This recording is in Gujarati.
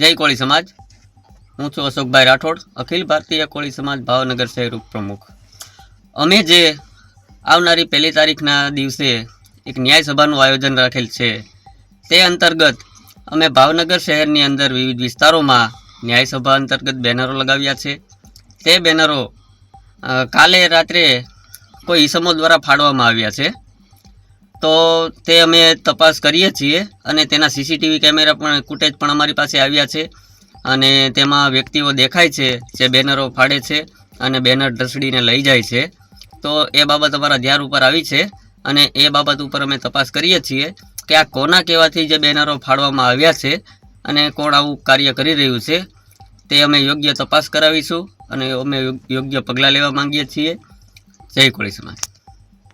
જય કોળી સમાજ. હું છું અશોકભાઈ રાઠોડ, અખિલ ભારતીય કોળી સમાજ ભાવનગર શહેર ઉપપ્રમુખ. અમે જે આવનારી પહેલી તારીખના દિવસે એક ન્યાય સભાનું આયોજન રાખેલ છે, તે અંતર્ગત અમે ભાવનગર શહેરની અંદર વિવિધ વિસ્તારોમાં ન્યાય સભા અંતર્ગત બેનરો લગાવ્યા છે. તે બેનરો કાલે રાત્રે કોઈ ઈસમો દ્વારા ફાડવામાં આવ્યા છે. તો તે અમે તપાસ કરીએ છીએ અને તેના સીસીટીવી કેમેરા પણ ફૂટેજ પણ અમારી પાસે આવ્યા છે અને તેમાં વ્યક્તિઓ દેખાય છે, જે બેનરો ફાડે છે અને બેનર ઢસડીને લઈ જાય છે. તો એ બાબત અમારા ધ્યાન ઉપર આવી છે અને એ બાબત ઉપર અમે તપાસ કરીએ છીએ કે આ કોના કહેવાથી જે બેનરો ફાડવામાં આવ્યા છે અને કોણ આવું કાર્ય કરી રહ્યું છે. તે અમે યોગ્ય તપાસ કરાવીશું અને અમે યોગ્ય પગલાં લેવા માંગીએ છીએ. જય કોળી સમાજ.